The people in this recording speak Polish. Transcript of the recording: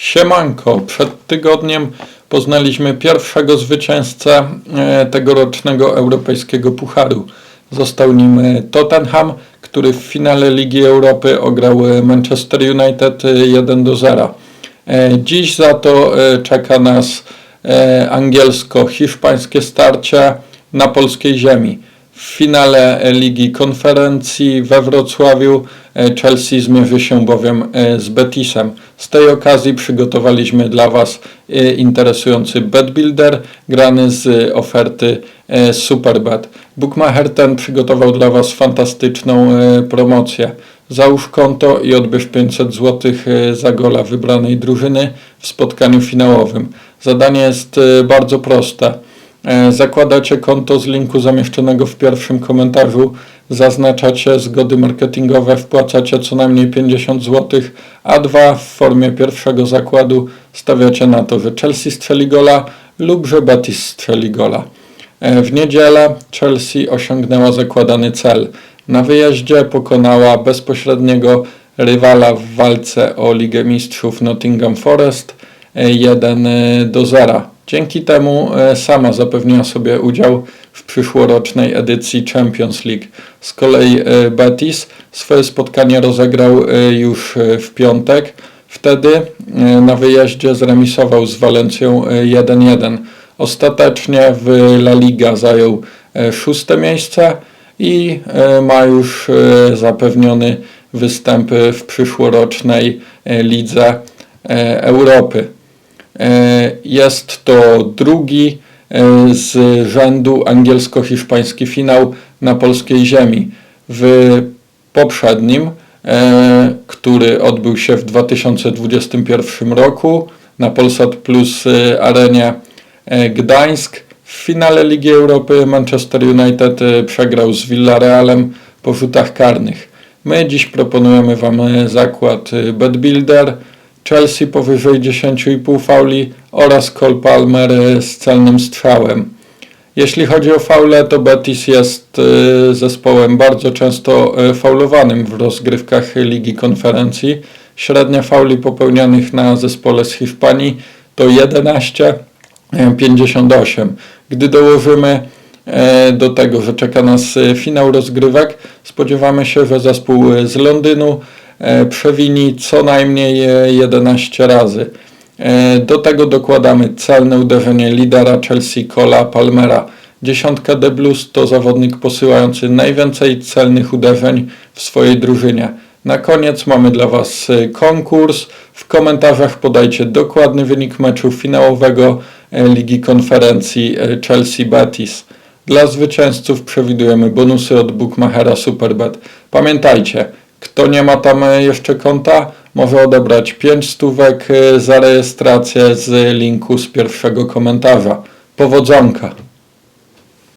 Siemanko, przed tygodniem poznaliśmy pierwszego zwycięzcę e, tegorocznego europejskiego pucharu. Został nim e, Tottenham, który w finale Ligi Europy ograł e, Manchester United e, 1 do 0. E, Dziś za to czeka nas angielsko-hiszpańskie starcie na polskiej ziemi. W finale Ligi Konferencji we Wrocławiu e, Chelsea zmierzy się bowiem e, z Betisem. Z tej okazji przygotowaliśmy dla Was e, interesujący bet builder grany z oferty Superbet. Bookmacher ten przygotował dla Was fantastyczną promocję. Załóż konto i odbierz 500 zł za gola wybranej drużyny w spotkaniu finałowym. Zadanie jest bardzo proste. E, Zakładacie konto z linku zamieszczonego w pierwszym komentarzu, zaznaczacie zgody marketingowe, wpłacacie co najmniej 50 zł, a dwa w formie pierwszego zakładu stawiacie na to, że Chelsea strzeli gola lub że Betis strzeli gola. E, W niedzielę Chelsea osiągnęła zakładany cel. Na wyjeździe pokonała bezpośredniego rywala w walce o Ligę Mistrzów Nottingham Forest e, 1 do 0. Dzięki temu e, sama zapewniła sobie udział w przyszłorocznej edycji Champions League. Z kolei e, Betis swoje spotkanie rozegrał e, już w piątek. Wtedy na wyjeździe zremisował z Walencją e, 1-1. Ostatecznie w La Liga zajął szóste miejsce i ma już zapewniony występ w przyszłorocznej Lidze Europy. E, Jest to drugi e, z rzędu angielsko-hiszpański finał na polskiej ziemi. W poprzednim, e, który odbył się w 2021 roku na Polsat Plus arenie Gdańsk, w finale Ligi Europy Manchester United przegrał z Villarrealem po rzutach karnych. My dziś proponujemy Wam zakład e, Bet Builder, Chelsea powyżej 10,5 fauli oraz Cole Palmer z celnym strzałem. Jeśli chodzi o faule, to Betis jest e, zespołem bardzo często e, faulowanym w rozgrywkach Ligi Konferencji. Średnia fauli popełnianych na zespole z Hiszpanii to 11,58. Gdy dołożymy do tego, że czeka nas finał rozgrywek, spodziewamy się, że zespół z Londynu przewini co najmniej e, 11 razy. E, Do tego dokładamy celne uderzenie lidera Chelsea Cola Palmera. Dziesiątka The Blues to zawodnik posyłający najwięcej celnych uderzeń w swojej drużynie. Na koniec mamy dla Was e, konkurs. W komentarzach podajcie dokładny wynik meczu finałowego e, Ligi Konferencji e, Chelsea-Betis. Dla zwycięzców przewidujemy bonusy od Bookmachera Superbet. Pamiętajcie, kto nie ma tam e, jeszcze konta, może odebrać 5 stówek e, za rejestrację z linku z pierwszego komentarza. Powodzonka!